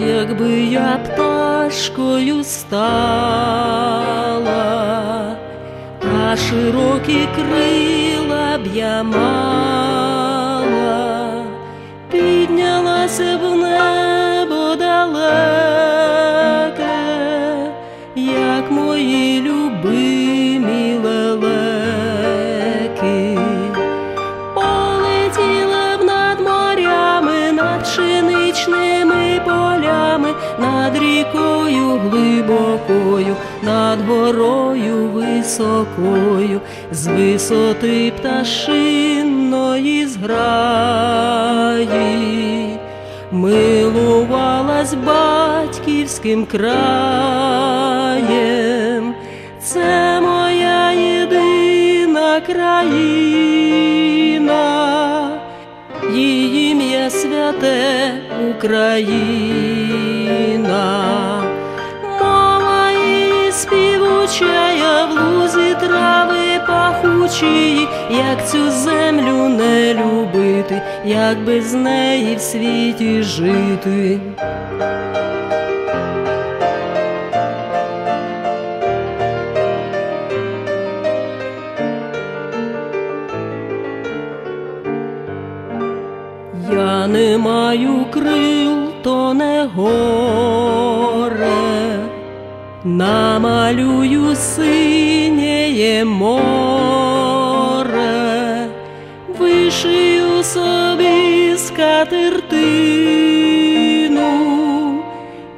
я пташкою стала, та широкі крила б я мала, над рікою глибокою, над горою високою, з висоти пташиної зграї, милувалась батьківським краєм. Це моя єдина країна, її ім'я святе Україна, пахучої, як цю землю не любити, як без неї в світі жити. Я не маю крил, то не горе, намалюю синєє море, скатертину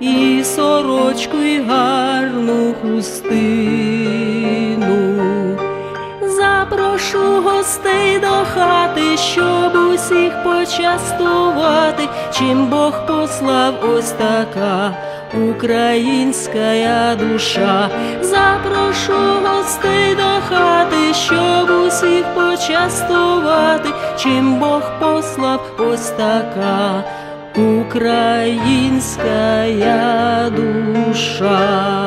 і сорочку й гарну хустину. Запрошу гостей до хати, щоб усіх почастувати, чим Бог послав ось така українська душа. Запрошу гостей до хати, щоб усіх почастувати, чим Бог послав ось така українська душа.